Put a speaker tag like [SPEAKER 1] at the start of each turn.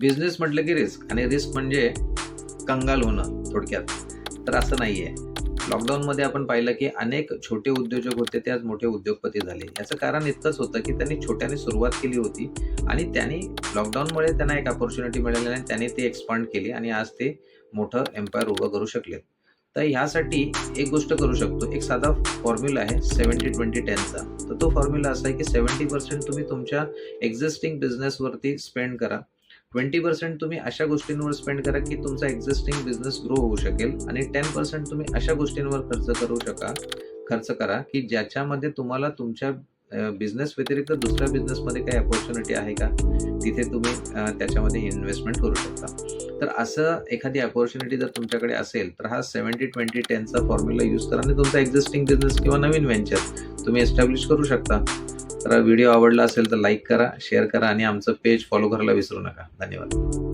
[SPEAKER 1] Business म्हटलं की risk आणि रिस्क म्हणजे कंगाल होणं थोडक्यात. तर असं नाही आहे लॉकडाऊनमध्ये आपण पाहिलं की अनेक छोटे उद्योजक होते ते आज मोठे उद्योगपती झाले. याचं कारण इतकंच होतं की त्यांनी छोट्याने सुरुवात केली होती आणि त्यांनी लॉकडाऊनमुळे त्यांना एक अपॉर्च्युनिटी मिळाली आणि त्यांनी ते एक्सपांड केली आणि आज ते मोठं एम्पायर उभं करू शकले तर ह्यासाठी एक गोष्ट करू शकतो. एक साधा फॉर्म्युला आहे सेवन्टी ट्वेंटी टेनचा तर तो फॉर्म्युला असा आहे की सेवन्टी पर्सेंट तुम्ही तुमच्या एक्झिस्टिंग बिझनेसवरती स्पेंड करा. ट्वेंटी पर्सेंट तुम्ही अशा गोष्टींवर स्पेंड करा की तुमचा एक्झिस्टिंग बिझनेस ग्रो होऊ शकेल आणि टेन पर्सेंट तुम्ही अशा गोष्टींवर खर्च करू शका खर्च करा की ज्याच्यामध्ये तुम्हाला तुमच्या बिझनेस व्यतिरिक्त दुसऱ्या बिझनेसमध्ये काही अपॉर्च्युनिटी आहे का? तिथे तुम्ही त्याच्यामध्ये इन्व्हेस्टमेंट करू शकता. तर असं एखादी अपॉर्च्युनिटी जर तुमच्याकडे असेल तर हा सेवन्टी ट्वेंटी टेनचा फॉर्म्युला यूज करा आणि तुमचा एक्झिस्टिंग बिझनेस किंवा नवीन व्हेंचर तुम्ही एस्टॅब्लिश करू शकता. तर व्हिडिओ आवडला असेल तर लाईक करा शेअर करा आणि आमचं पेज फॉलो करायला विसरू नका. धन्यवाद.